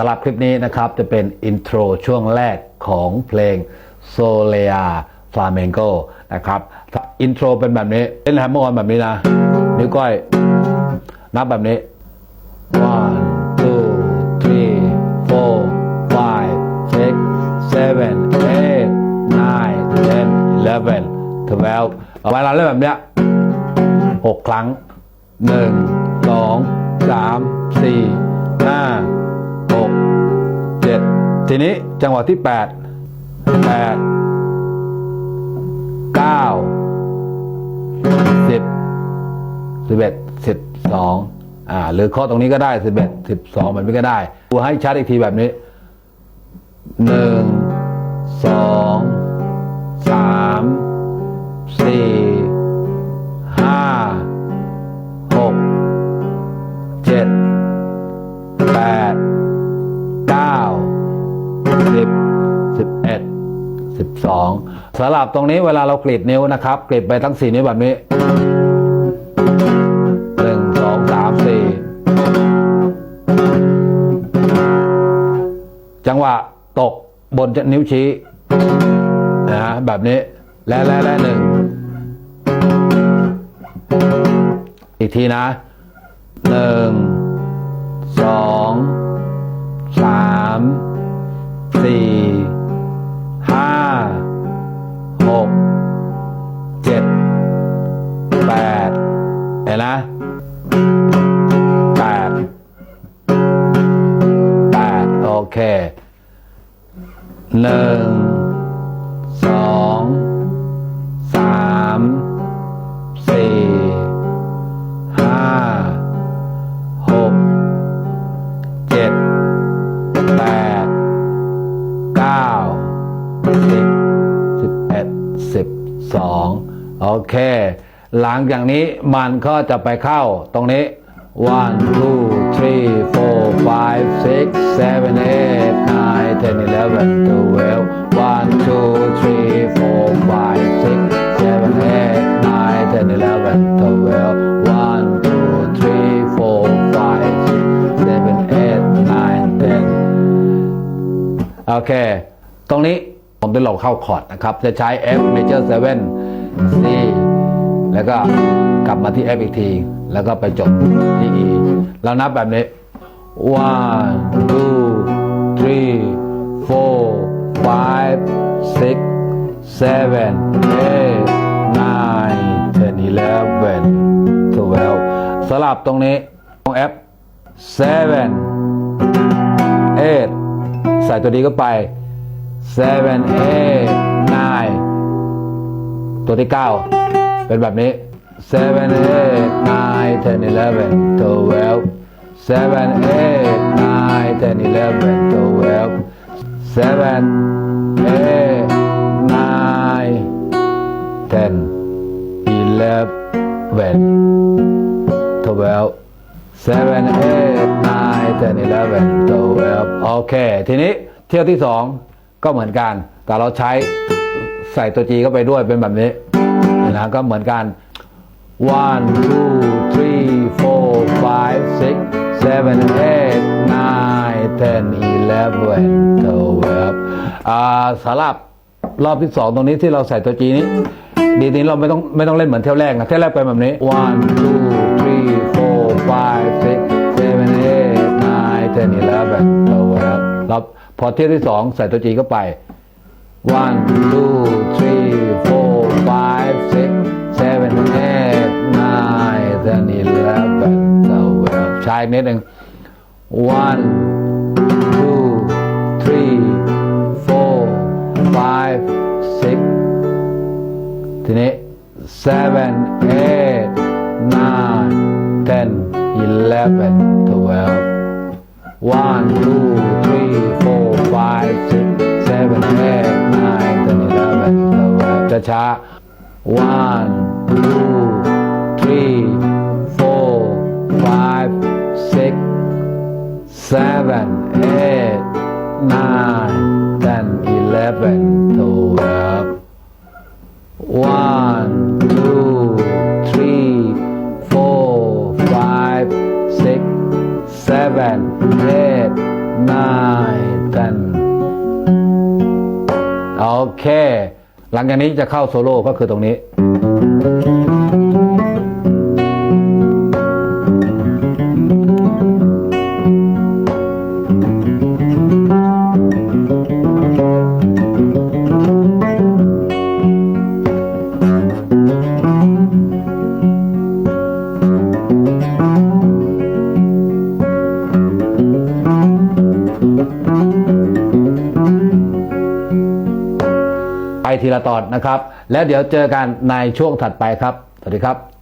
สำหรับคลิปนี้นะครับจะเป็นอินโทรช่วงแรกของเพลง s o l e a Flamenco นะครับอินโทรเป็นแบบนี้เล่นแฮมเมอร์ออนแบบนี้นะ นิ้วก้อย นับแบบนี้ one two three four five six seven eight nine ten eleven twelve เอาไว้เราเล่นแบบเนี้ยหกครั้งหนึ่งสองสามสี่ห้า ทีนี้จังหวะที่ 8 8 9 10 11 12อ่าหรือข้อตรงนี้ก็ได้ 11 12แบบนี้ก็ได้ดูให้ชัดอีกทีแบบนี้ 1 2 3 4 5 6 7 12สลับตรงนี้เวลาเรากรีดนิ้วนะครับกรีดไปทั้ง 4 นิ้วแบบนี้ 1 2 3 4 จังหวะตกบนนิ้วชี้นะแบบนี้ และและและหนึ่งอีกทีนะหนึ่งสองสามสี่ โอเคหนึ่งสองสามสี่ห้าหกเจ็ดแปดเก้าสิบสิบเอ็ดสิบสองโอเค หลังจากนี้มันก็จะไปเข้าตรงนี้ one two three four five six seven eight nine ten eleven twelve one two three four five six seven eight nine ten eleven twelve one two three four five six seven eight nine ten โอเค ตรงนี้ผมจะหลบเข้าคอร์ดนะครับ จะใช้ F major 7 C แล้วก็กลับมาที่ F อีกที แล้วก็ไปจบที่ E เรานับแบบนี้ one two three four five six seven eight nine ten eleven twelve สลับตรงนี้ตรง F seven eight ใส่ตัวดีก็ไป seven eight nine ตัวที่ 9 เป็นแบบนี้ seven eight nine ten eleven twelve seven eight nine ten eleven twelve seven eight nine ten eleven twelve seven eight nine ten eleven twelve โอเค ทีนี้เที่ยวที่สองก็เหมือนกัน แต่เราใช้ใส่ตัวจีเข้าไปด้วยเป็นแบบนี้นะก็เหมือนกัน one two three seven eight nine ten eleven twelve อ่าสลับรอบที่สองตรงนี้ที่เราใส่ตัวจีนี้ ดีนี้เราไม่ต้องไม่ต้องเล่นเหมือนเที่ยวแรกนะเที่ยวแรกไปแบบนี้ one two three four five six seven eight nine ten eleven twelve แล้วพอเที่ยวที่สองใส่ตัวจีเข้าไป one two three twelve ใช้อีกนิดหนึ่ง one two three four five six ทีนี้ seven eight nine ten eleven twelve one two three four five six seven eight nine ten eleven twelve จะช้า one two three six, seven, eight, nine, ten, eleven, twelve. One, two, three, four, five, six, seven, eight, nine, ten. okay หลังจากนี้จะเข้าโซโล่ก็คือตรงนี้ ทีละตอนนะครับ แล้วเดี๋ยวเจอกันในช่วงถัดไปครับ สวัสดีครับ